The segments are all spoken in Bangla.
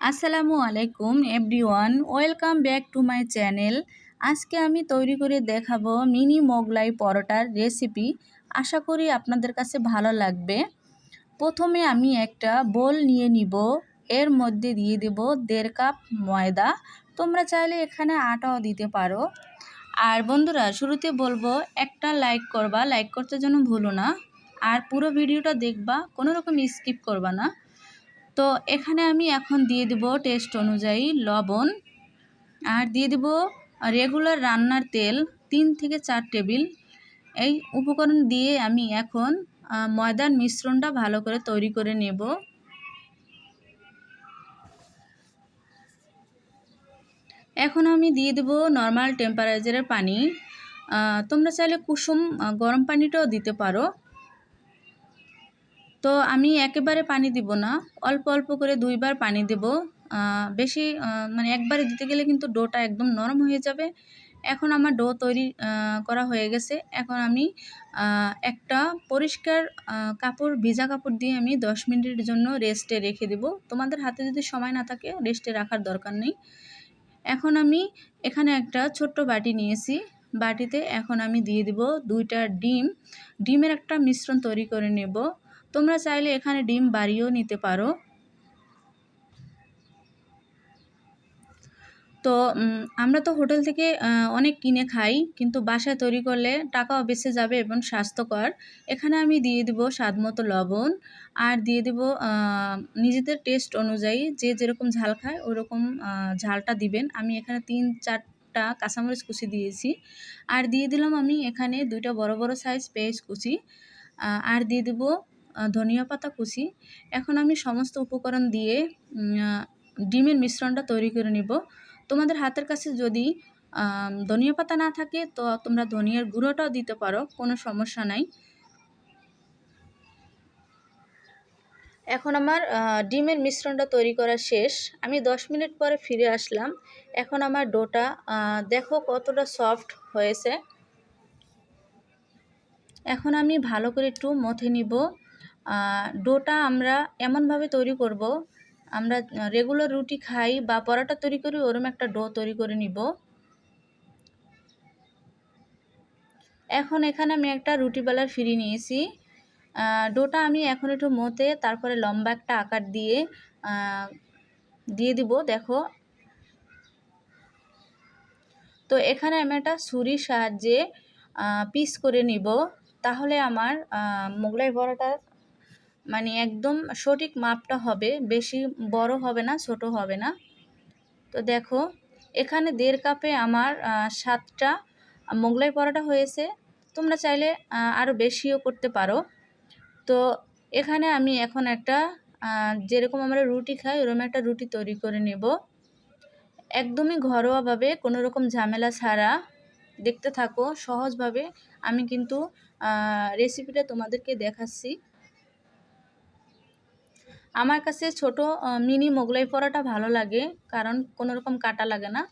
আসসালামু আলাইকুম, everyone. Welcome back to my channel. আজকে আমি তৈরি করে দেখাবো মিনি মোগলাই পরোটার রেসিপি। আশা করি আপনাদের কাছে ভালো লাগবে। প্রথমে আমি একটা বোল নিয়ে নিব। এর মধ্যে দিয়ে দেব দেড় কাপ ময়দা। তোমরা চাইলে এখানে আটাও দিতে পারো। আর বন্ধুরা, শুরুতে বলব, একটা লাইক করবা। লাইক করতে যেন ভুলো না। আর পুরো ভিডিওটা দেখবা কোনো রকম স্কিপ করবা না। তো এখানে আমি এখন দিয়ে দেব টেস্ট অনুযায়ী লবণ আর দিয়ে দেব রেগুলার রান্নার তেল তিন থেকে চার টেবিল। এই উপকরণ দিয়ে আমি এখন ময়দার মিশ্রণটা ভালো করে তৈরি করে নেব। এখন আমি দিয়ে দেব নর্মাল টেম্পারেচারের পানি। তোমরা চাইলে কুসুম গরম পানিটাও দিতে পারো। তো আমি একেবারে পানি দিব না। অল্প অল্প করে দুইবার পানি দেব। বেশি মানে একবারে দিতে গেলে কিন্তু ডোটা একদম নরম হয়ে যাবে। এখন আমার ডো তৈরি করা হয়ে গেছে। এখন আমি একটা পরিষ্কার কাপড়, ভিজা কাপড় দিয়ে আমি দশ মিনিটের জন্য রেস্টে রেখে দেব। তোমাদের হাতে যদি সময় না থাকে, রেস্টে রাখার দরকার নেই। এখন আমি এখানে একটা ছোট্ট বাটি নিয়েছি। বাটিতে এখন আমি দিয়ে দেব দুইটা ডিম। ডিমের একটা মিশ্রণ তৈরি করে নেব। তোমরা চাইলে এখানে ডিম বাড়িয়েও নিতে পারো। তো আমরা তো হোটেল থেকে অনেক কিনে খাই, কিন্তু বাসায় তৈরি করলে টাকাও বেঁচে যাবে এবং স্বাস্থ্যকর। এখানে আমি দিয়ে দিব স্বাদ মতো লবণ আর দিয়ে দিব নিজেদের টেস্ট অনুযায়ী যে যেরকম ঝাল খায় ওরকম ঝালটা দিবেন। আমি এখানে তিন চারটা কাঁচামরিচ কুচি দিয়েছি আর দিয়ে দিলাম আমি এখানে দুইটা বড় বড় সাইজ পেঁয়াজ কুচি আর দিয়ে দেবো ধনিয়া পাতা কুচি। এখন আমি সমস্ত উপকরণ দিয়ে ডিমের মিশ্রণটা তৈরি করে নিব। তোমাদের হাতের কাছে যদি ধনিয়া পাতা না থাকে, তো তোমরা ধনিয়ার গুঁড়োটাও দিতে পারো, কোনো সমস্যা নাই। এখন আমার ডিমের মিশ্রণটা তৈরি করা শেষ। আমি দশ মিনিট পরে ফিরে আসলাম। এখন আমার ডোটা দেখো কতটা সফট হয়েছে। এখন আমি ভালো করে একটু মথে নিব। ডোটা আমরা এমনভাবে তৈরি করব, আমরা রেগুলার রুটি খাই বা পরোটা তৈরি করি, ওরম একটা ডো তৈরি করে নিব। এখন এখানে আমি একটা রুটি বেলার ফিরি নিয়েছি। ডোটা আমি এখন একটু মতে তারপরে লম্বা একটা আকার দিয়ে দিয়ে দিব, দেখো। তো এখানে আমি একটা ছুরির সাহায্যে পিস করে নিব, তাহলে আমার মোগলাই বড়াটার মানে একদম সঠিক মাপটা হবে, বেশি বড় হবে না, ছোট হবে না। তো দেখো, এখানে দেড় কাপে আমার সাতটা মোগলাই পরোটা হয়েছে। তোমরা চাইলে আরও বেশিও করতে পারো। তো এখানে আমি এখন একটা যেরকম আমরা রুটি খাই, ওরকম একটা রুটি তৈরি করে নেব। একদমই ঘরোয়াভাবে, কোনো রকম ঝামেলা ছাড়া। দেখতে থাকো, সহজভাবে। আমি কিন্তু রেসিপিটা তোমাদেরকে দেখাচ্ছি। আমার কাছে ছোট মিনি মোগলাই পরোটা ভালো লাগে, কারণ কোনো রকম কাটা লাগে না।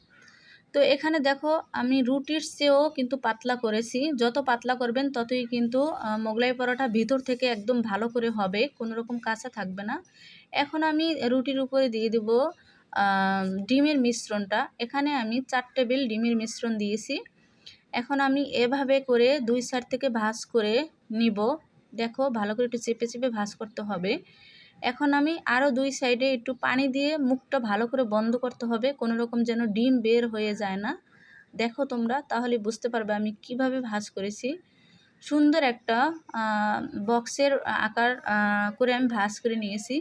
তো এখানে দেখো, আমি রুটির চেয়েও কিন্তু পাতলা করেছি। যত পাতলা করবেন, ততই কিন্তু মোগলাই পরোটা ভিতর থেকে একদম ভালো করে হবে কোনো রকম কাঁচা থাকবে না। এখন আমি রুটির উপরে দিয়ে দেব ডিমের মিশ্রণটা। এখানে আমি চার টেবিল ডিমের মিশ্রণ দিয়েছি। এখন আমি এভাবে করে দুই সাইড থেকে ভাজ করে নিব। দেখো, ভালো করে একটু চেপে চেপে ভাজ করতে হবে। এখন আমি আরও দুই সাইডে একটু পানি দিয়ে মুখটা ভালো করে বন্ধ করতে হবে। কোনো রকম যেন ডিম বের হয়ে যায় না। দেখো তোমরা, তাহলে বুঝতে পারবে আমি কীভাবে ভাজ করেছি। সুন্দর একটা বক্সের আকার করে আমি ভাজ করে নিয়েছি।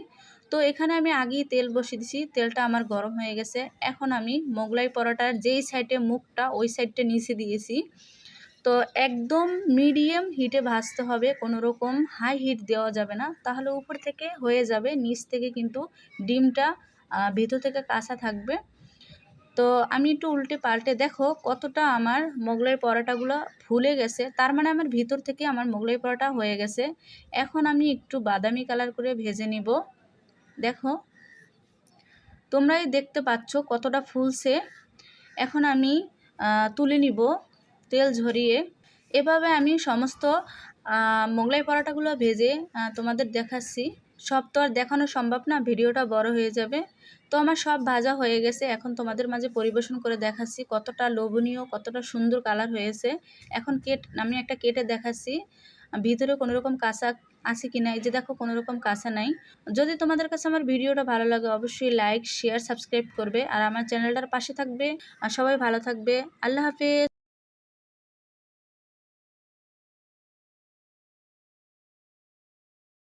তো এখানে আমি আগেই তেল বসিয়ে দিছি তেলটা আমার গরম হয়ে গেছে। এখন আমি মোগলাই পরোটার যেই সাইডে মুখটা, ওই সাইডটা নিচে দিয়েছি। তো একদম মিডিয়াম হিটে ভাজতে হবে কোনো রকম হাই হিট দেওয়া যাবে না। তাহলে উপর থেকে হয়ে যাবে, নিচ থেকে কিন্তু ডিমটা ভিতর থেকে কাঁচা থাকবে। তো আমি একটু উল্টে পাল্টে দেখো কতটা আমার মোগলাই পরোটাগুলো ফুলে গেছে। তার মানে আমার ভিতর থেকে আমার মোগলাই পরোটা হয়ে গেছে। এখন আমি একটু বাদামি কালার করে ভেজে নিব। দেখো, তোমরাই দেখতে পাচ্ছ কতটা ফুলছে। এখন আমি তুলে নিব। তেল ঝরিয়ে এভাবে আমি সমস্ত মোগলাই পরোটাগুলো ভেজে তোমাদের দেখাচ্ছি। সব তো আর দেখানো সম্ভব না, ভিডিওটা বড় হয়ে যাবে। তো আমার সব ভাজা হয়ে গেছে, এখন তোমাদের মাঝে পরিবেশন করে দেখাচ্ছি কতটা লোভনীয়, কতটা সুন্দর কালার হয়েছে। এখন কেট, আমি একটা কেটে দেখাচ্ছি, ভিতরে কোনো রকম কাঁচা আছে কি না, এই যে দেখো কোনো রকম কাঁচা নাই। যদি তোমাদের কাছে আমার ভিডিওটা ভালো লাগে, অবশ্যই লাইক শেয়ার সাবস্ক্রাইব করবে। আর আমার চ্যানেলটার পাশে থাকবে। আর সবাই ভালো থাকবে। আল্লাহ হাফেজ।